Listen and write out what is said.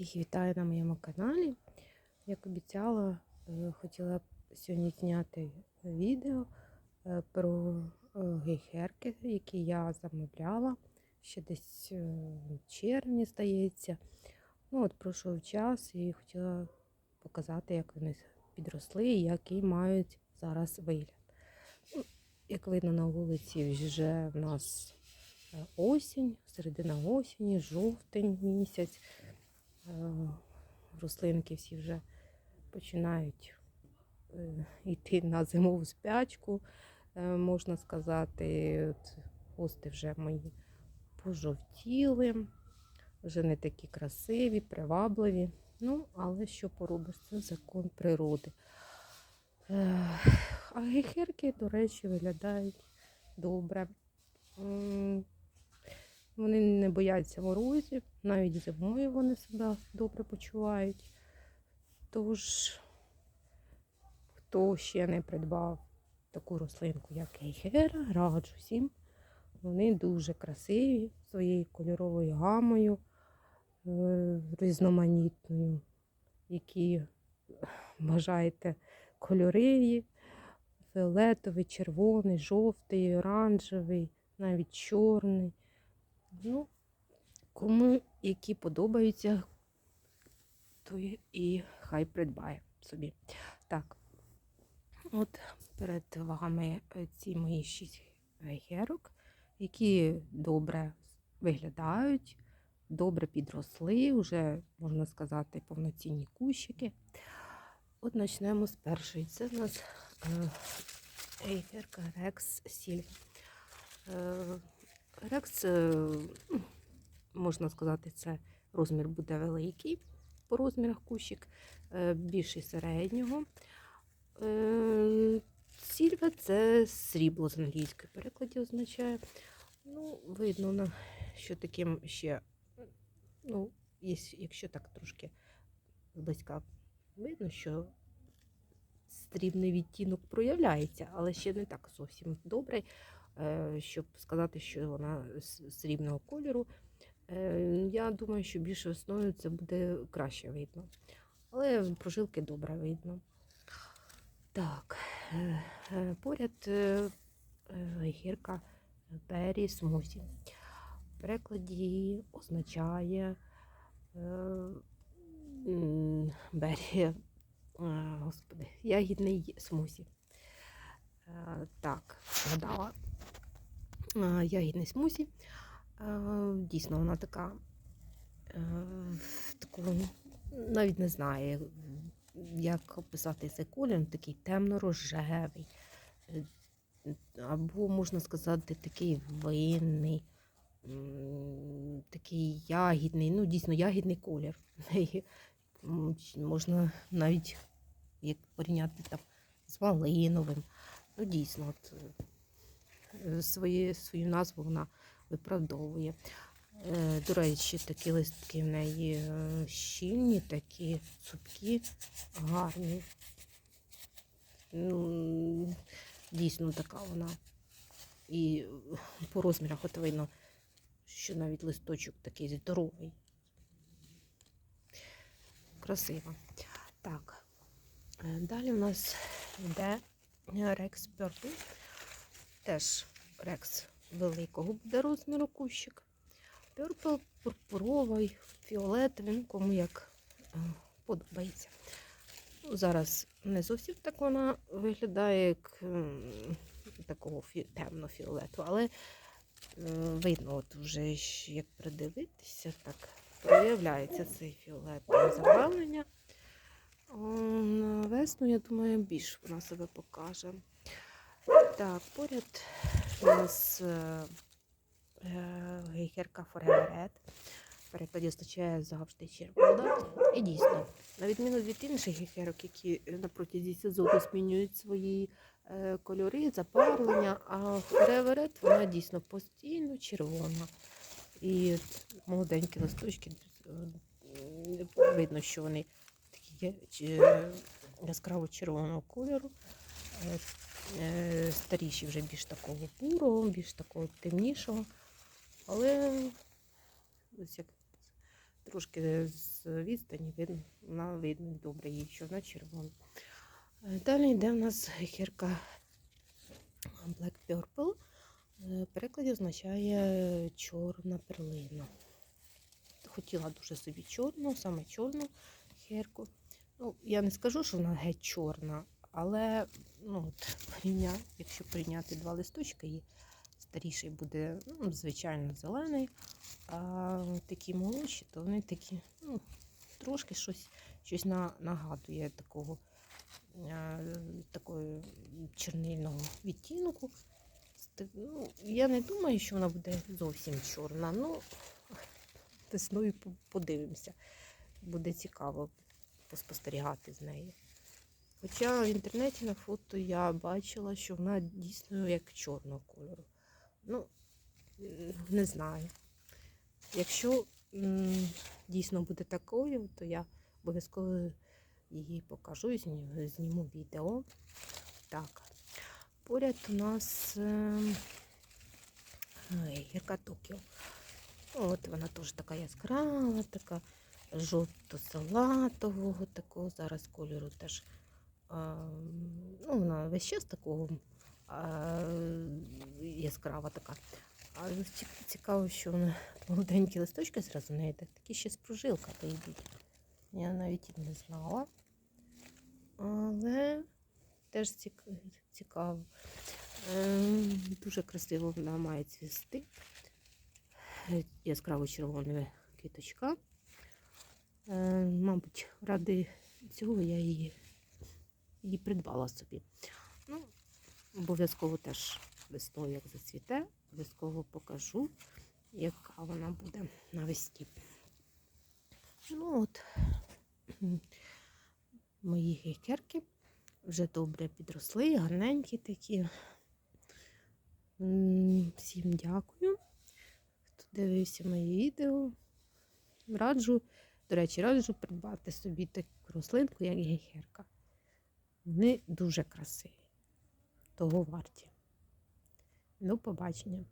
Всіх вітаю на моєму каналі. Як обіцяла, е, хотіла сьогодні зняти відео е, про е, гейхерки, які я замовляла ще десь в червні, здається. Ну, от пройшов час і хотіла показати, як вони підросли і який мають зараз вигляд. Ну, Як видно на вулиці, вже в нас осінь, середина осені, жовтень місяць. Е, Рослинки всі вже починають е, йти на зимову спячку, е, можна сказати. От Хости вже мої пожовтіли, вже не такі красиві, привабливі. Ну, але що поробиш, це закон природи. А гейхерки, до речі, виглядають добре. Вони не бояться морозів, навіть зимою вони себе добре почувають. Тож, хто ще не придбав таку рослинку, як гейхера, раджу всім. Вони дуже красиві своєю кольоровою гамою, е, різноманітною, які бажаєте кольори, фіолетовий, червоний, жовтий, оранжевий, навіть чорний. Ну, кому які подобаються, то і хай придбає собі. Так, от перед вами е, ці мої шість гейхерок, які добре виглядають, добре підросли, вже, можна сказати, повноцінні кущики. От почнемо з першої. Це в нас е, гейхерка Рекс Сільва. Рекс, е, ну, можна сказати, це розмір буде великий по розмірах кущик, е, більший середнього. Е, Сільва це срібло з англійської перекладі означає. Ну, видно, що таким ще, ну, якщо так трошки зблизька видно, що срібний відтінок проявляється, але ще не так зовсім добрий, щоб сказати, що вона срібного кольору. Е, Я думаю, що більше весною це буде краще видно. Але прожилки добре видно. Так, е, е, поряд е, е, гірка Бері Смузі. В перекладі означає е, Бері, е, господи, ягідний смузі. Е, Так, згадала. Е, Ягідний смузі. Е, Дійсно, вона така, е, таку, навіть не знаю, як описати цей колір, такий темно-рожевий, або, можна сказати, такий винний, такий ягідний, ну, дійсно, ягідний колір. Можна навіть як порівняти там з малиновим. Ну, дійсно, от, е, своє, свою назву вона виправдовує. Е, До речі, такі листки в неї е, щільні, такі цупкі, гарні. Ну, Дійсно така вона. І по розмірах от видно, що навіть листочок такий здоровий. Красиво. Так. Далі у нас йде Рекс Purple. Теж рекс великого буде розміру кущик. Purple пурпуровий, фіолетовий, ну, кому як е, подобається. Ну, зараз не зовсім так вона виглядає, як такого фі- темно-фіолету, але е, видно, от вже як придивитися, так проявляється цей фіолетове забавлення. Весну, я думаю, більш вона себе покаже. Так, поряд у нас е, е, гейхерка Red. В перекладі означає завжди червона. І дійсно, на відміну від інших гейхерок, які на протязі сезону змінюють свої е, кольори, запарвлення, а Forever вона дійсно постійно червона. І молоденькі листочки видно, що вони такі яскраво червоного кольору. Е, е, Старіші вже більш такого бурого, більш такого темнішого. Але ось як трошки з відстані видно, вона видно добре її, що вона червона. Е, Далі йде в нас гірка Black Purple. Е, В перекладі означає чорна перлина. Хотіла дуже собі чорну, саме чорну херку. Ну, я не скажу, що вона геть чорна, але ну, от, порівня, якщо прийняти два листочки, і старіший буде ну, звичайно зелений, а такі молодші, то вони такі, ну, трошки щось, щось на, нагадує такого, е, такої чернильного відтінку. Ну, я не думаю, що вона буде зовсім чорна. Ну, весною подивимося. Буде цікаво поспостерігати з нею. Хоча в інтернеті на фото я бачила, що вона дійсно як чорного кольору. Ну, не знаю. Якщо дійсно буде такою, то я обов'язково її покажу, зніму, зніму відео. Так. Поряд у нас ем, гірка Токіо. От вона теж така яскрава, така жовто-салатового такого зараз кольору теж. Ну, вона весь час такого яскрава така. А цікаво, що вона молоденькі листочки зразу неї так, такі ще з прожилками йдуть. Я навіть і не знала. Але теж цікаво. Ем, Дуже красиво вона має цвісти. Е, Яскраво червона квіточка. Е, Мабуть, ради цього я її, її придбала собі. Ну, обов'язково теж весною, як зацвіте, обов'язково покажу, яка вона буде навесні. Ну от, мої гейкерки вже добре підросли, гарненькі такі. Всім дякую, хто дивився мої відео. Раджу, до речі, раджу придбати собі таку рослинку, як гейхерка. Вони дуже красиві, того варті. До побачення.